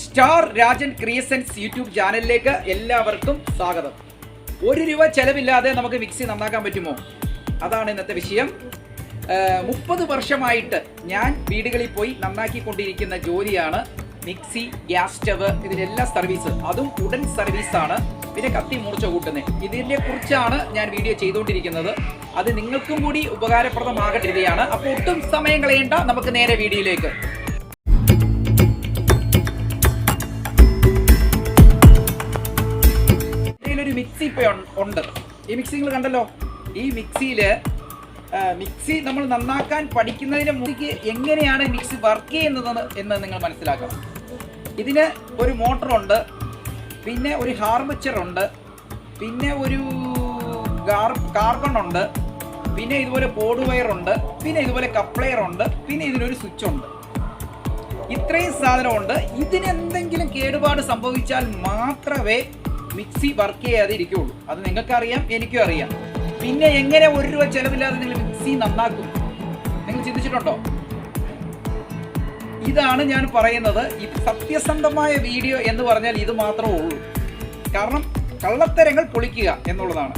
Star Rajan creations YouTube ചാനലിലേക്ക് എല്ലാവർക്കും സ്വാഗതം. ഒരു രൂപ ചെലവില്ലാതെ നമുക്ക് മിക്സി നന്നാക്കാൻ പറ്റുമോ? അതാണ് ഇന്നത്തെ വിഷയം. മുപ്പത് വർഷമായിട്ട് ഞാൻ വീടുകളിൽ പോയി നന്നാക്കിക്കൊണ്ടിരിക്കുന്ന ജോലിയാണ് മിക്സി ഗ്യാസ് സ്റ്റവ് ഇതിനെല്ലാം സർവീസ്. അതും ഉടൻ സർവീസാണ്. പിന്നെ കത്തി മൂർച്ച കൂട്ടുന്നത് ഇതിനെ കുറിച്ചാണ് ഞാൻ വീഡിയോ ചെയ്തുകൊണ്ടിരിക്കുന്നത്. അത് നിങ്ങൾക്കും കൂടി ഉപകാരപ്രദമാകട്ടിരിക്കുകയാണ് അപ്പോൾ ഒട്ടും സമയം കളയേണ്ട നമുക്ക് നേരെ വീഡിയോയിലേക്ക്. ഇതിലൊരു മിക്സി ഇപ്പോൾ ഉണ്ട്. ഈ മിക്സി നിങ്ങൾ കണ്ടല്ലോ? ഈ മിക്സിയിൽ മിക്സി നമ്മൾ നന്നാക്കാൻ പഠിക്കുന്നതിന് മുതിക്ക് എങ്ങനെയാണ് മിക്സി വർക്ക് ചെയ്യുന്നത് എന്ന് നിങ്ങൾ മനസ്സിലാക്കണം. ഇതിന് ഒരു മോട്ടറുണ്ട് പിന്നെ ഒരു ഹാർമച്ചർ ഉണ്ട് പിന്നെ ഒരു കാർബൺ ഉണ്ട് പിന്നെ ഇതുപോലെ ബോർഡ് വയർ ഉണ്ട് പിന്നെ ഇതുപോലെ കപ്ലെയർ ഉണ്ട് പിന്നെ ഇതിനൊരു സ്വിച്ച് ഉണ്ട്. ഇത്രയും സാധനമുണ്ട്. ഇതിനെന്തെങ്കിലും കേടുപാട് സംഭവിച്ചാൽ മാത്രമേ മിക്സി വർക്ക് ചെയ്യാതെ ഇരിക്കുള്ളൂ. അത് നിങ്ങൾക്കറിയാം എനിക്കും അറിയാം. പിന്നെ എങ്ങനെ ഒരു രൂപ ചെലവില്ലാതെ നിങ്ങൾ മിക്സി നന്നാക്കും? നിങ്ങൾ ചിന്തിച്ചിട്ടുണ്ടോ? ഇതാണ് ഞാൻ പറയുന്നത്. ഈ സത്യസന്ധമായ വീഡിയോ എന്ന് പറഞ്ഞാൽ ഇത് മാത്രമേ ഉള്ളൂ. കാരണം കള്ളത്തരങ്ങൾ പൊളിക്കുക എന്നുള്ളതാണ്.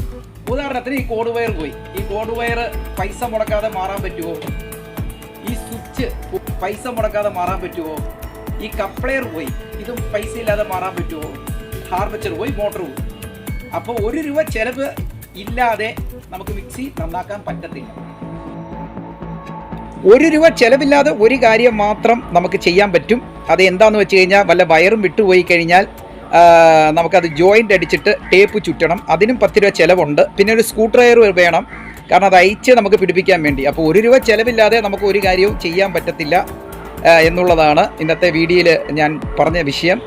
ഉദാഹരണത്തിന് ഈ കോഡ് വയർ പോയി. ഈ കോഡ് വയർ പൈസ മുടക്കാതെ മാറാൻ പറ്റുമോ ഈ സ്വിച്ച് പൈസ മുടക്കാതെ മാറാൻ പറ്റുമോ ഈ കപ്ലെയർ പോയി. ഇതും പൈസ ഇല്ലാതെ മാറാൻ പറ്റുമോ ഹാർബച്ചർ പോയി മോട്ടർ പോകും അപ്പോൾ ഒരു രൂപ ചിലവ് ഇല്ലാതെ നമുക്ക് മിക്സി നന്നാക്കാൻ പറ്റത്തില്ല. ഒരു രൂപ ചിലവില്ലാതെ ഒരു കാര്യം മാത്രം നമുക്ക് ചെയ്യാൻ പറ്റും. അത് എന്താണെന്ന് വെച്ച് കഴിഞ്ഞാൽ വല്ല വയറും വിട്ടുപോയി കഴിഞ്ഞാൽ നമുക്കത് ജോയിന്റ് അടിച്ചിട്ട് ടേപ്പ് ചുറ്റണം. അതിനും പത്ത് രൂപ ചിലവുണ്ട്. പിന്നെ ഒരു സ്ക്രൂ ഡ്രൈവർ വേണം. കാരണം അത് അയച്ച് നമുക്ക് പിടിപ്പിക്കാൻ വേണ്ടി. അപ്പോൾ ഒരു രൂപ ചിലവില്ലാതെ നമുക്ക് ഒരു കാര്യവും ചെയ്യാൻ പറ്റത്തില്ല എന്നുള്ളതാണ് ഇന്നത്തെ വീഡിയോയിൽ ഞാൻ പറഞ്ഞ വിഷയം.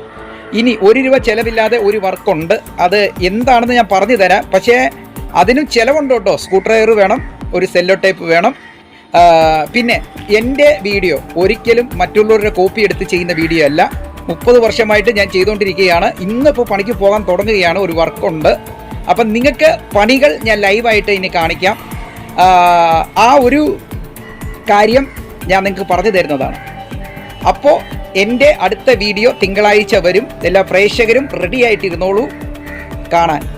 ഇനി ഒരു രൂപ ചിലവില്ലാതെ ഒരു വർക്കുണ്ട്. അത് എന്താണെന്ന് ഞാൻ പറഞ്ഞു തരാം. പക്ഷേ അതിനും ചിലവുണ്ട് കേട്ടോ. സ്ക്രൂ ഡ്രൈവർ വേണം ഒരു സെല്ലോ ടൈപ്പ് വേണം പിന്നെ എന്റെ വീഡിയോ ഒരിക്കലും മറ്റുള്ളവരുടെ കോപ്പി എടുത്ത് ചെയ്യുന്ന വീഡിയോ അല്ല. മുപ്പത് വർഷമായിട്ട് ഞാൻ ചെയ്തുകൊണ്ടിരിക്കുകയാണ്. ഇന്നിപ്പോൾ പണിക്ക് പോകാൻ തുടങ്ങുകയാണ് ഒരു വർക്കുണ്ട്. അപ്പം നിങ്ങൾക്ക് പണികൾ ഞാൻ ലൈവായിട്ട് ഇനി കാണിക്കാം. ആ, ഒരു കാര്യം ഞാൻ നിങ്ങൾക്ക് പറഞ്ഞു തരുന്നതാണ്. അപ്പോൾ എന്റെ അടുത്ത വീഡിയോ തിങ്കളാഴ്ച വരും. എല്ലാ പ്രേക്ഷകരും റെഡി ആയിട്ടിരുന്നോളൂ. കാണാൻ.